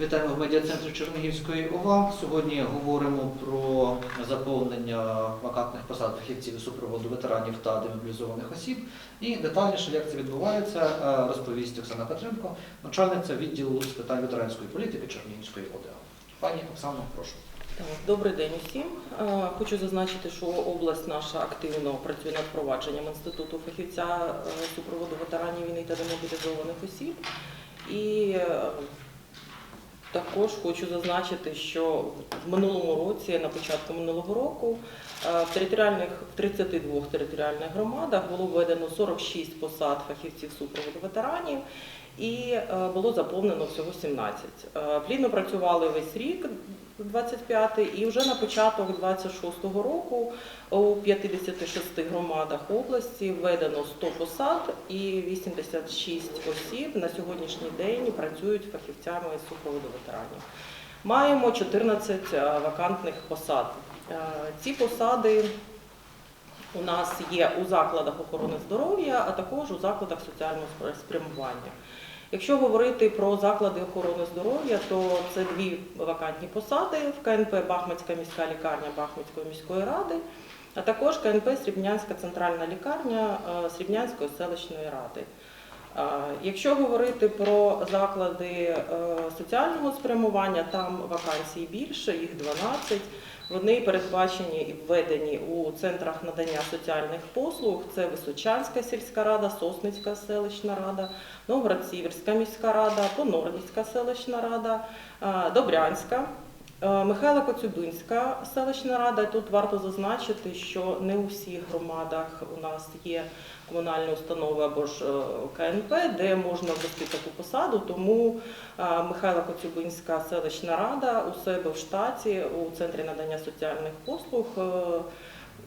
Вітаємо в медіа-центрі Чернігівської ОВА. Сьогодні говоримо про заповнення вакантних посад фахівців супроводу ветеранів та демобілізованих осіб. І детальніше, як це відбувається, е, розповість Оксана Петренко, начальниця відділу з питань ветеранської політики Чернігівської ОДА. Пані Оксано, прошу. Добрий день усім. Е, Хочу зазначити, що область наша активно працює над впровадженням інституту фахівця е, супроводу ветеранів війни та демобілізованих осіб. І також хочу зазначити, що в минулому році, на початку минулого року, е, в територіальних в 32 територіальних громадах було введено 46 посад фахівців супроводу ветеранів. І е, було заповнено всього 17. Е, Плідно працювали весь рік, 25-й, і вже на початок 26-го року у 56 громадах області введено 100 посад і 86 осіб на сьогоднішній день працюють фахівцями супроводу ветеранів. Маємо 14 е, вакантних посад. Е, Ці посади у нас є у закладах охорони здоров'я, а також у закладах соціального спрямування. Якщо говорити про заклади охорони здоров'я, то це дві вакантні посади в КНП Бахмутська міська лікарня Бахмутської міської ради, а також КНП Срібнянська центральна лікарня е, Срібнянської селищної ради. Якщо говорити про заклади е, соціального спрямування, там вакансій більше, їх 12. Вони передбачені і введені у центрах надання соціальних послуг. Це Височанська сільська рада, Сосницька селищна рада, Новгород-Сіверська міська рада, Понорницька селищна рада, е, Добрянська. Е, Михайло Коцюбинська селищна рада. Тут варто зазначити, що не у всіх громадах у нас є комунальні установи або ж е, КНП, де можна ввести таку посаду. Тому е, Михайло Коцюбинська селищна рада у себе в штаті у центрі надання соціальних послуг.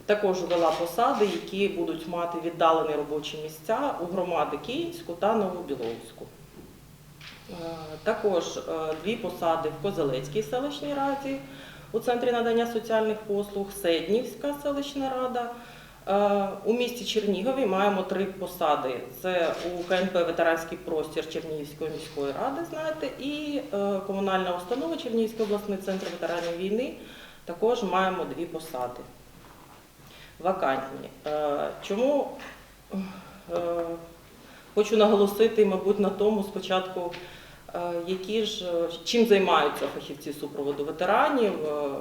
Також ввела посади, які будуть мати віддалені робочі місця у громади Київську та Новобіловську. Е, Також е, дві посади в Козелецькій селищній раді у центрі надання соціальних послуг, Седнівська селищна рада. Е, У місті Чернігові маємо три посади: це у КНП Ветеранський простір Чернігівської міської ради, знаєте, і комунальна установа Чернігівський обласний центр ветеранів війни. Також маємо дві посади вакантні. Чому хочу наголосити, мабуть, на тому спочатку, які ж е, чим займаються фахівці супроводу ветеранів, е,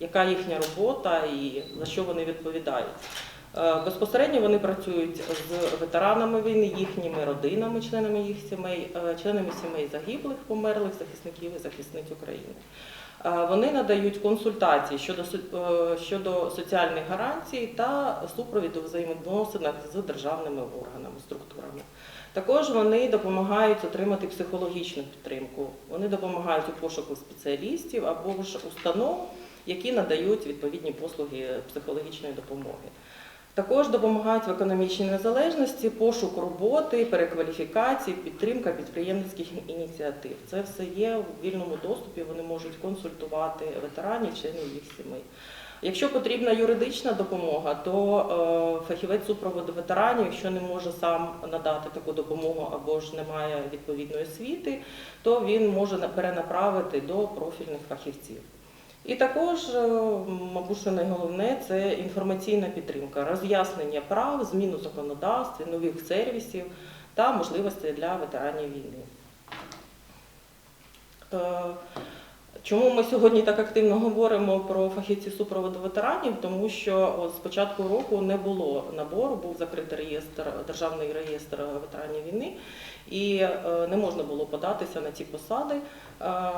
яка їхня робота і за що вони відповідають. Е, Безпосередньо вони працюють з ветеранами війни, їхніми родинами, членами їх сімей, е, членами сімей загиблих, померлих захисників і захисниць України. Е, Вони надають консультації щодо щодо соціальних гарантій та супровіду взаємовідносинах з державними органами, структурами. Також вони допомагають отримати психологічну підтримку. Вони допомагають у пошуку спеціалістів або ж установ, які надають відповідні послуги психологічної допомоги. Також допомагають в економічній незалежності, пошук роботи, перекваліфікації, підтримка підприємницьких ініціатив. Це все є в вільному доступі. Вони можуть консультувати ветеранів, членів їх сімей. Якщо потрібна юридична допомога, то е, фахівець супроводу ветеранів, якщо не може сам надати таку допомогу або ж не має відповідної освіти, то він може перенаправити до профільних фахівців. І також, е, мабуть, що найголовне це інформаційна підтримка, роз'яснення прав, зміну законодавства, нових сервісів та можливостей для ветеранів війни. Чому ми сьогодні так активно говоримо про фахівців супроводу ветеранів? Тому що от з початку року не було набору, був закритий реєстр, державний реєстр ветеранів війни, і е, не можна було податися на ці посади. Е,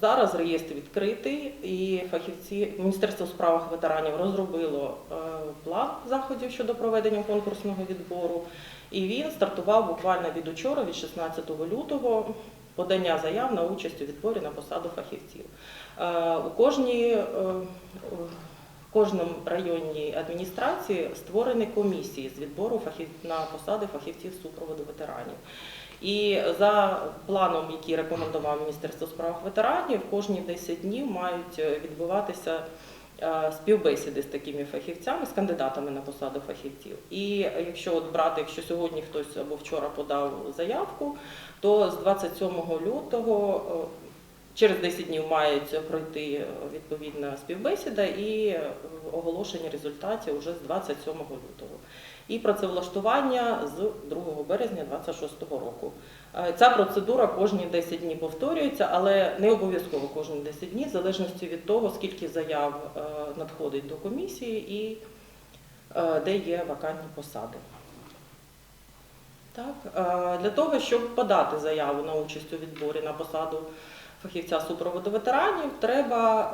Зараз реєстр відкритий, і фахівці Міністерство у справах ветеранів розробило е, план заходів щодо проведення конкурсного відбору. І він стартував буквально від учора, від 16 лютого, подання заяв на участь у відборі на посаду фахівців. Е, У кожній е, в кожному районній адміністрації створені комісії з відбору фахів на посади фахівців супроводу ветеранів. І за планом, який рекомендував Міністерство у справах ветеранів, кожні 10 днів мають е, відбуватися е, співбесіди з такими фахівцями, з кандидатами на посаду фахівців. І якщо от брати, якщо сьогодні хтось або вчора подав заявку, то з 27 лютого е, Через 10 днів мається пройти е, відповідна співбесіда і е, оголошення результатів вже з 27 лютого. І працевлаштування з 2 березня 2026 року. Е, Ця процедура кожні 10 днів повторюється, але не обов'язково кожні 10 днів, в залежності від того, скільки заяв е, надходить до комісії і е, де є вакантні посади. Так, для того, щоб подати заяву на участь у відборі на посаду фахівця супроводу ветеранів, треба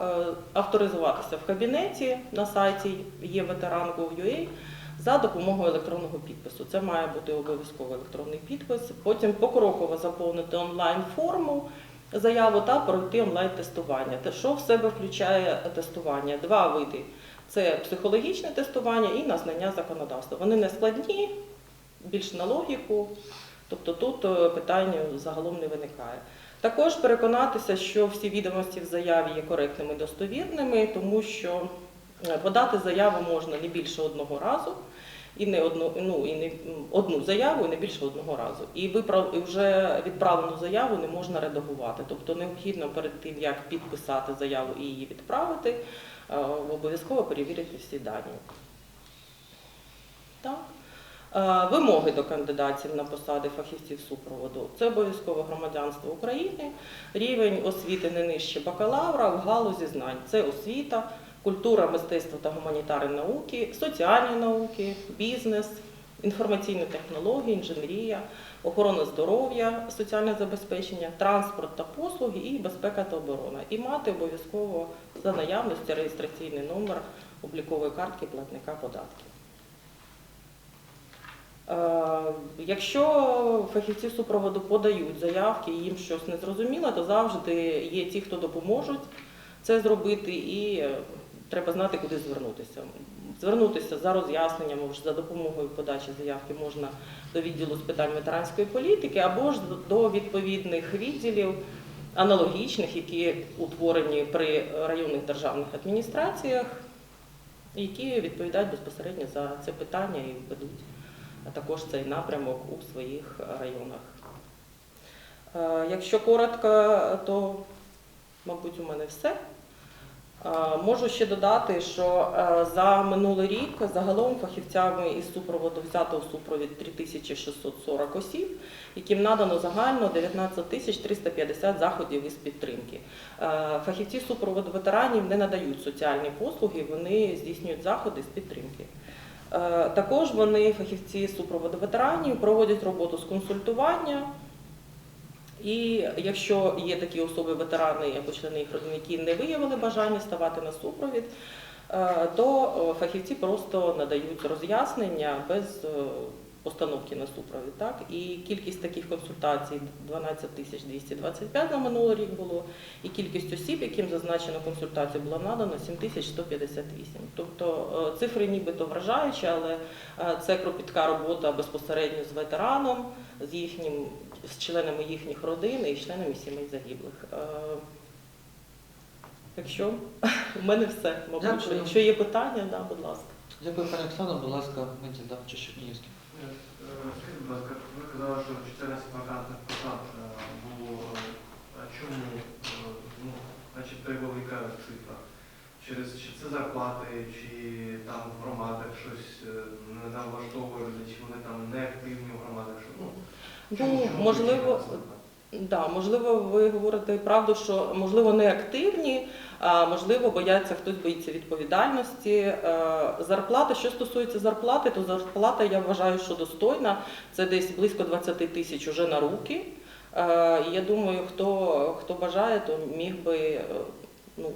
авторизуватися в кабінеті на сайті є ветеран.gov.ua за допомогою електронного підпису. Це має бути обов'язково електронний підпис. Потім покроково заповнити онлайн-форму заяву та пройти онлайн-тестування. Те, що в себе включає тестування? Два види: це психологічне тестування і на знання законодавства. Вони не складні, більш на логіку. Тобто тут е, питань загалом не виникає. Також переконатися, що всі відомості в заяві є коректними і достовірними, тому що подати заяву можна не більше одного разу, і не одну, ну, і не одну заяву, і не більше одного разу. І виправ, і вже відправлену заяву не можна редагувати. Тобто необхідно перед тим, як підписати заяву і її відправити, е, обов'язково перевірити всі дані. Так. Е, Вимоги до кандидатів на посади фахівців супроводу це обов'язково громадянство України, рівень освіти не нижче бакалавра в галузі знань. Це освіта, культура, мистецтво та гуманітарні науки, соціальні науки, бізнес, інформаційні технології, інженерія, охорона здоров'я, соціальне забезпечення, транспорт та послуги і безпека та оборона. І мати обов'язково за наявності реєстраційний номер облікової картки платника податків. Е, Якщо фахівці супроводу подають заявки їм щось не зрозуміло, то завжди є ті, хто допоможуть це зробити, і треба знати, куди звернутися. Звернутися за роз'ясненням, за допомогою подачі заявки можна до відділу з питань ветеранської політики, або ж до відповідних відділів аналогічних, які утворені при районних державних адміністраціях, які відповідають безпосередньо за це питання і ведуть також цей напрямок у своїх районах. Е, Якщо коротко, то, мабуть, у мене все. Е, Можу ще додати, що е, за минулий рік загалом фахівцями із супроводу взято у супровід 3640 осіб, яким надано загально 19 тисяч 350 заходів із підтримки. Е, Фахівці супроводу ветеранів не надають соціальні послуги, вони здійснюють заходи з підтримки. Також вони, фахівці супроводу ветеранів, проводять роботу з консультування. І якщо є такі особи, ветерани або члени їх родин, які не виявили бажання ставати на супровід, е, то фахівці просто надають роз'яснення без е, постановки на супровід. Так? І кількість таких консультацій 12 тисяч 225 на минулий рік було, і кількість осіб, яким зазначено консультацію, було надано 7158. Тобто цифри нібито вражаючі, але е, це кропітка робота безпосередньо з ветераном, з їхнім з членами їхніх родин і членами сімей загиблих. Е, Якщо у мене все, мабуть, Дякую. якщо є питання, да, будь ласка. Дякую, пані Оксано. Будь ласка, Менділ чи Чернігівський. Е, Скажіть, будь ласка, ви казали, що 14 вакантних посад е, було. А чому е, ну, значить, велика цифра? Через чи це зарплати, чи там в громадах щось е, не там влаштовує чи вони там не активні в громадах? Що, ну, можливо? Да, можливо, ви говорите правду, що можливо не активні, а можливо, бояться хтось боїться відповідальності. Е, Зарплата, що стосується зарплати, то зарплата я вважаю, що достойна. Це десь близько 20 тисяч уже на руки. Е, Я думаю, хто, хто бажає, то міг би е, ну,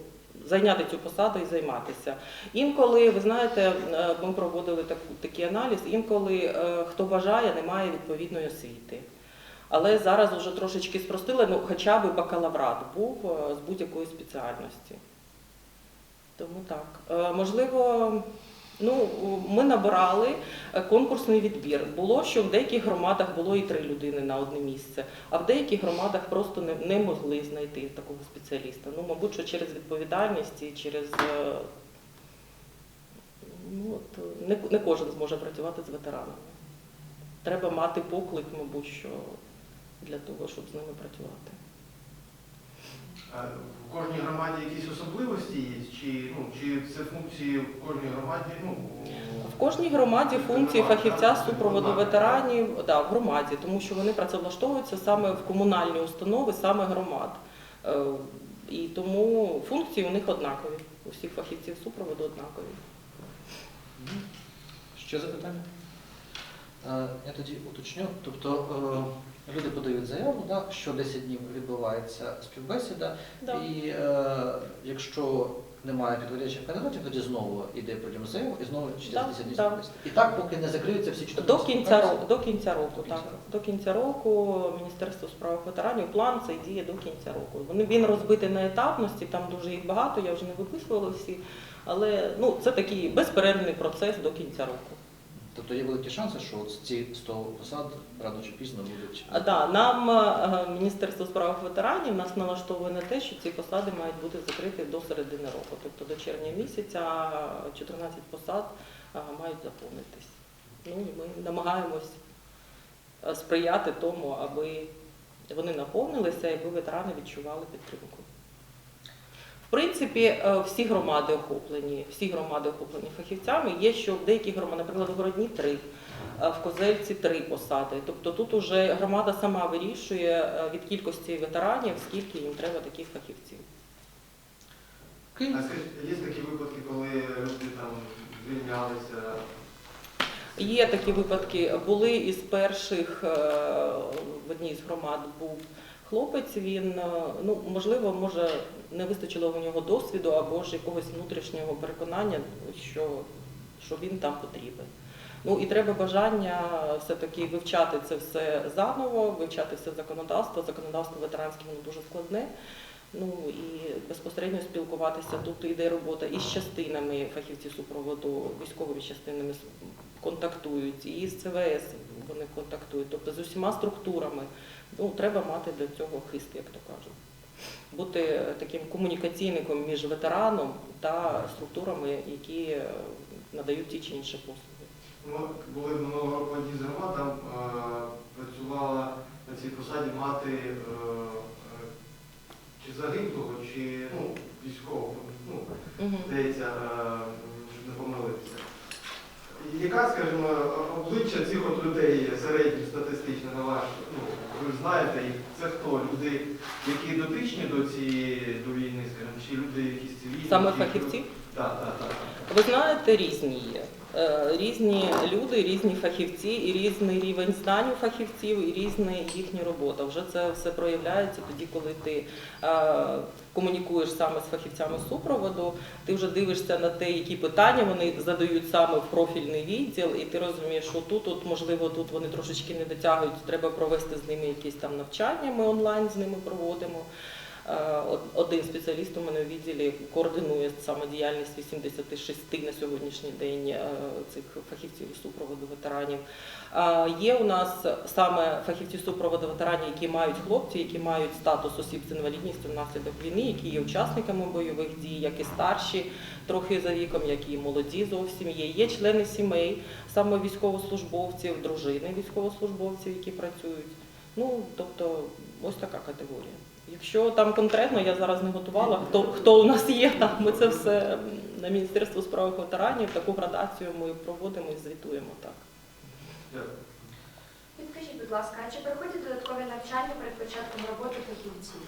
зайняти цю посаду і займатися. Інколи, ви знаєте, е, ми проводили таку, такий аналіз, інколи е, хто бажає, не має відповідної освіти. Але зараз вже трошечки спростили, ну хоча б бакалаврат був е, з будь-якої спеціальності. Тому так. Можливо, ну, ми набирали е, конкурсний відбір. Було, що в деяких громадах було і три людини на одне місце, а в деяких громадах просто не, не могли знайти такого спеціаліста. Ну, мабуть, що через відповідальність і через. е, Ну, от, не, не кожен зможе працювати з ветеранами. Треба мати поклик, мабуть, що для того, щоб з ними працювати. В кожній громаді якісь особливості є? Чи, ну, чи це функції в кожній громаді? Ну, В кожній громаді функції фахівця так? супроводу ветеранів да, в громаді, тому що вони працевлаштовуються саме в комунальні установи, саме громад. Е, І тому функції у них однакові. У всіх фахівців супроводу однакові. Ще запитання? Е, Я тоді уточню. Тобто е, люди подають заяву, да, що 10 днів відбувається співбесіда, Да. і е, якщо немає підходячих кандидатів, тоді знову йде прийом заяву і знову через Да, 10 днів да. співбесіда. І так, поки не закриються всі 14 До кінця року, до кінця року, До кінця так. року. До кінця року Міністерство у справах ветеранів план цей діє до кінця року. Вони він розбитий на етапності, там дуже їх багато, я вже не виписувала всі. Але ну це такий безперервний процес до кінця року. Тобто є великі шанси, що ці 100 посад рано чи пізно будуть. А, да, нам е, Міністерство у справах ветеранів нас налаштовує на те, що ці посади мають бути закриті до середини року. Тобто до червня місяця 14 посад е, мають заповнитись. Ну і ми намагаємось е, сприяти тому, аби вони наповнилися, і аби ветерани відчували підтримку. В принципі, е, всі громади охоплені, всі громади охоплені фахівцями. Є, що в деяких громадах, наприклад, в Городні три, в Козельці три посади. Тобто тут уже громада сама вирішує е, від кількості ветеранів, скільки їм треба таких фахівців. А скажіть, є такі випадки, коли люди там звільнялися? Є такі випадки. Були із перших е, в одній з громад був хлопець. Він е, ну можливо, може не вистачило у нього досвіду або ж якогось внутрішнього переконання, що, що він там потрібен. Ну і треба бажання все-таки вивчати це все заново, вивчати все законодавство. Законодавство ветеранське воно дуже складне. Ну і безпосередньо спілкуватися тут йде робота і з частинами фахівців супроводу, військовими частинами контактують, і з ЦВС вони контактують, тобто з усіма структурами. Ну, треба мати до цього хист, як то кажуть. Бути таким комунікаційником між ветераном та структурами, які е, надають ті чи інші послуги. Ми були минулого року з громад, там е, працювала на цій посаді мати е, е, чи загиблого, чи ну, військового. Ну, Угу. здається, е, щоб не помилився. І Яка, скажімо, обличчя цих от людей середньо статистично на ваш, ну, ви знаєте, це хто? Люди, які дотичні до цієї до війни, скажімо, чи люди якісь цивільні? Саме фахівці? Так, так, так. Ви знаєте, різні є. Е, Різні люди, різні фахівці, і різний рівень знань у фахівців, і різна їхня робота. Вже це все проявляється тоді, коли ти е, комунікуєш саме з фахівцями супроводу, ти вже дивишся на те, які питання вони задають саме в профільний відділ, і ти розумієш, що тут, от, можливо, тут вони трошечки не дотягують, треба провести з ними якісь там навчання, ми онлайн з ними проводимо. Е, од- Один спеціаліст у мене в відділі координує саме діяльність 86 на сьогоднішній день е, цих фахівців супроводу ветеранів. Е, Є у нас саме фахівці супроводу ветеранів, які мають хлопці, які мають статус осіб з інвалідністю внаслідок війни, які є учасниками бойових дій, як і старші, трохи за віком, як і молоді зовсім є. Є члени сімей, саме військовослужбовців, дружини військовослужбовців, які працюють. Ну, тобто, ось така категорія. Якщо там конкретно, я зараз не готувала, хто, хто у нас є там, ми це все на Міністерство справах ветеранів, таку градацію ми проводимо і звітуємо так. Підкажіть, будь ласка, а чи проходять додаткові навчання перед початком роботи фахівців?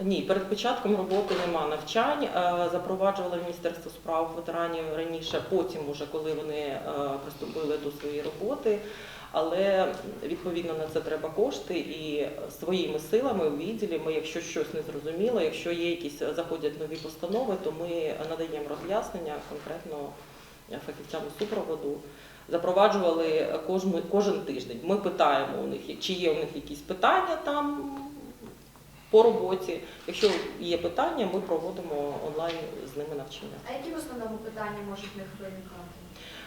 Ні, перед початком роботи нема навчань. Е, Запроваджували Міністерство справ ветеранів раніше, потім, уже коли вони е, приступили до своєї роботи. Але відповідно на це треба кошти і своїми силами у відділі ми, якщо щось не зрозуміло, якщо є якісь заходять нові постанови, то ми надаємо роз'яснення конкретно фахівцям супроводу. Запроваджували кожен тиждень. Ми питаємо у них, чи є у них якісь питання там по роботі. Якщо є питання, ми проводимо онлайн з ними навчання. А які в основному питання можуть в них виникати?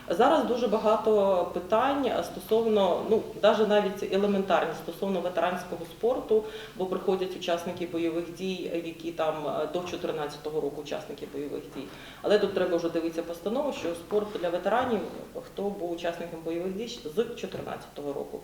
Зараз дуже багато питань стосовно, ну навіть навіть елементарні стосовно ветеранського спорту, бо приходять учасники бойових дій, які там е, до 2014 року учасники бойових дій. Але тут треба вже дивитися постанову, що спорт для ветеранів, хто був учасником бойових дій з 2014 року.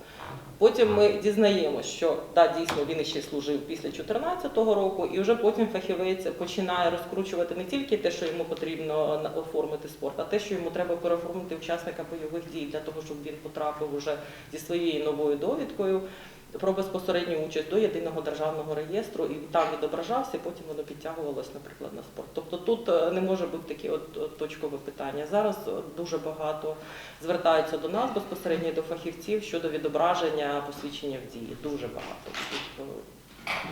Потім ми дізнаємося, що да, дійсно він ще служив після 2014 року, і вже потім фахівець починає розкручувати не тільки те, що йому потрібно оформити спорт, а те, що йому треба переоформити учасника бойових дій для того, щоб він потрапив уже зі своєю новою довідкою про безпосередню участь до єдиного державного реєстру, і там відображався, потім воно підтягувалось, наприклад, на спорт. Тобто тут е, не може бути таке от, точкове питання. Зараз е, дуже багато звертаються до нас безпосередньо до фахівців щодо відображення посвідчення в дії. Дуже багато.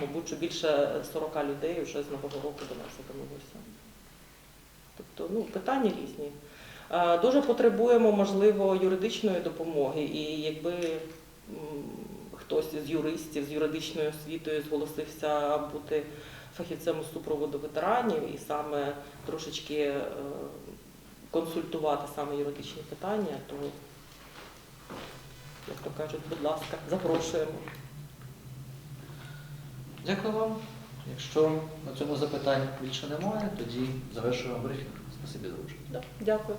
Мабуть, що більше 40 людей вже з нового року до нас звернулося. Тобто, ну, питання різні. Дуже потребуємо, можливо, юридичної допомоги, і якби хтось з юристів з юридичною освітою зголосився бути фахівцем у супроводу ветеранів і саме трошечки е, консультувати саме юридичні питання, то, як то кажуть, будь ласка, запрошуємо. Дякую вам. Якщо на цьому запитань більше немає, тоді завершуємо брифінг. Спасибі за участь. Дякую.